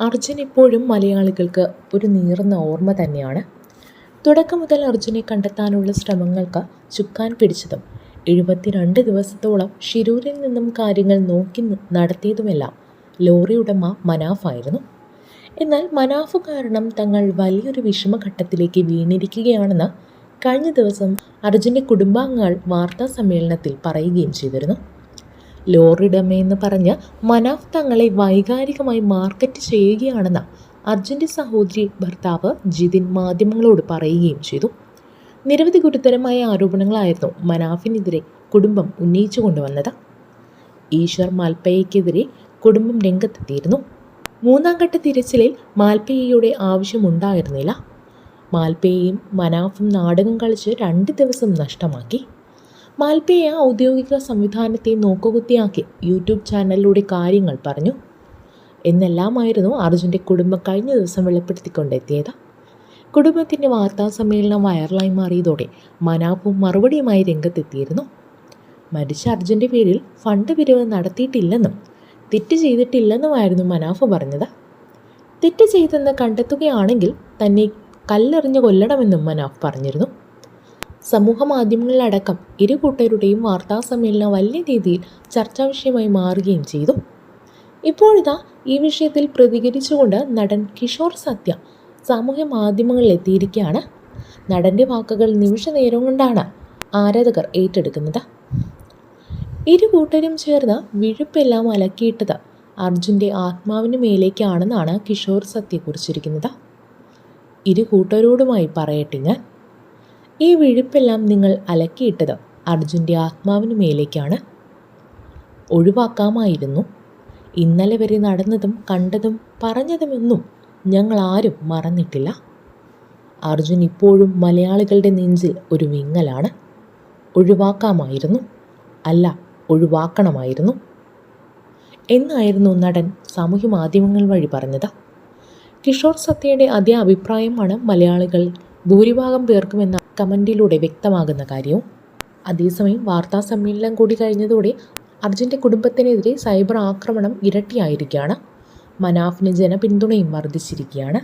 അർജുൻ ഇപ്പോഴും മലയാളികൾക്ക് ഒരു നീറുന്ന ഓർമ്മ തന്നെയാണ്. തുടക്കം മുതൽ അർജുനെ കണ്ടെത്താനുള്ള ശ്രമങ്ങൾക്ക് ചുക്കാൻ പിടിച്ചതും എഴുപത്തിരണ്ട് ദിവസത്തോളം ഷിരൂരിൽ നിന്നും കാര്യങ്ങൾ നോക്കി നടത്തിയതുമെല്ലാം ലോറി ഉടമ മനാഫായിരുന്നു. എന്നാൽ മനാഫ് കാരണം തങ്ങൾ വലിയൊരു വിഷമഘട്ടത്തിലേക്ക് വീണിരിക്കുകയാണെന്ന് കഴിഞ്ഞ ദിവസം അർജുന്റെ കുടുംബാംഗങ്ങൾ വാർത്താ സമ്മേളനത്തിൽ പറയുകയും ചെയ്തിരുന്നു. ലോറിയുടമയെന്ന് പറഞ്ഞ് മനാഫ് തങ്ങളെ വൈകാരികമായി മാർക്കറ്റ് ചെയ്യുകയാണെന്ന് അർജുന്റെ സഹോദരി ഭർത്താവ് ജിതിൻ മാധ്യമങ്ങളോട് പറയുകയും ചെയ്തു. നിരവധി ഗുരുതരമായ ആരോപണങ്ങളായിരുന്നു മനാഫിനെതിരെ കുടുംബം ഉന്നയിച്ചു കൊണ്ടുവന്നത്. ഈശ്വർ മാൽപ്പയ്യക്കെതിരെ കുടുംബം രംഗത്തെത്തിയിരുന്നു. മൂന്നാം ഘട്ട തിരച്ചിലിൽ മാൽപ്പയ്യയുടെ ആവശ്യമുണ്ടായിരുന്നില്ല. മാൽപ്പയ്യയും മനാഫും നാടകം കളിച്ച് രണ്ട് ദിവസം നഷ്ടമാക്കി. മാൽപ്പേയ ഔദ്യോഗിക സംവിധാനത്തെ നോക്കുകുത്തിയാക്കി യൂട്യൂബ് ചാനലിലൂടെ കാര്യങ്ങൾ പറഞ്ഞു. എന്നെല്ലാമായിരുന്നു അർജുന്റെ കുടുംബം കഴിഞ്ഞ ദിവസം വെളിപ്പെടുത്തിക്കൊണ്ടെത്തിയത്. കുടുംബത്തിന്റെ വാർത്താ സമ്മേളനം വൈറലായി മാറിയതോടെ മനാപ്പും മറുപടിയുമായി രംഗത്തെത്തിയിരുന്നു. മരിച്ച അർജുന്റെ പേരിൽ ഫണ്ട് പിരിവ് നടത്തിയിട്ടില്ലെന്നും തെറ്റ് ചെയ്തിട്ടില്ലെന്നുമായിരുന്നു മനാഫ് പറഞ്ഞത്. തെറ്റ് ചെയ്തെന്ന് കണ്ടെത്തുകയാണെങ്കിൽ തന്നെ കല്ലെറിഞ്ഞ് കൊല്ലണമെന്നും മനാഫ് പറഞ്ഞിരുന്നു. സമൂഹ മാധ്യമങ്ങളിലടക്കം ഇരു കൂട്ടരുടെയും വാർത്താ സമ്മേളനം വലിയ രീതിയിൽ ചർച്ചാ വിഷയമായി മാറുകയും ചെയ്തു. ഇപ്പോഴിതാ ഈ വിഷയത്തിൽ പ്രതികരിച്ചുകൊണ്ട് നടൻ കിഷോർ സത്യ സാമൂഹ്യ മാധ്യമങ്ങളിൽ എത്തിയിരിക്കുകയാണ്. നടന്റെ വാക്കുകൾ നിമിഷ നേരം കൊണ്ടാണ് ആരാധകർ ഏറ്റെടുക്കുന്നത്. ഇരു കൂട്ടരും ചേർന്ന് വിഴുപ്പെല്ലാം അലക്കിയിട്ടത് അർജുന്റെ ആത്മാവിന് മേലേക്കാണെന്നാണ് കിഷോർ സത്യ കുറിച്ചിരിക്കുന്നത്. ഇരു കൂട്ടരോടുമായി പറയട്ടെ ഞാൻ. ഈ വിഴുപ്പെല്ലാം നിങ്ങൾ അലക്കിയിട്ടത് അർജുന്റെ ആത്മാവിന് മേലേക്കാണ്. ഒഴിവാക്കാമായിരുന്നു. ഇന്നലെ വരെ നടന്നതും കണ്ടതും പറഞ്ഞതുമൊന്നും ഞങ്ങൾ ആരും മറന്നിട്ടില്ല. അർജുൻ ഇപ്പോഴും മലയാളികളുടെ നെഞ്ചിൽ ഒരു വിങ്ങലാണ്. ഒഴിവാക്കാമായിരുന്നു. അല്ല ഒഴിവാക്കണമായിരുന്നു. എന്നായിരുന്നു നടൻ സാമൂഹ്യ മാധ്യമങ്ങൾ വഴി പറഞ്ഞത്. കിഷോർ സത്യയുടെ അതേ അഭിപ്രായമാണ് മലയാളികൾ ഭൂരിഭാഗം പേർക്കുമെന്ന കമന്റിലൂടെ വ്യക്തമാകുന്ന കാര്യവും. അതേസമയം വാർത്താ സമ്മേളനം കൂടി കഴിഞ്ഞതോടെ അർജുന്റെ കുടുംബത്തിനെതിരെ സൈബർ ആക്രമണം ഇരട്ടിയായിരിക്കുകയാണ്. മനാഫിന് ജനപിന്തുണയും വർദ്ധിച്ചിരിക്കുകയാണ്.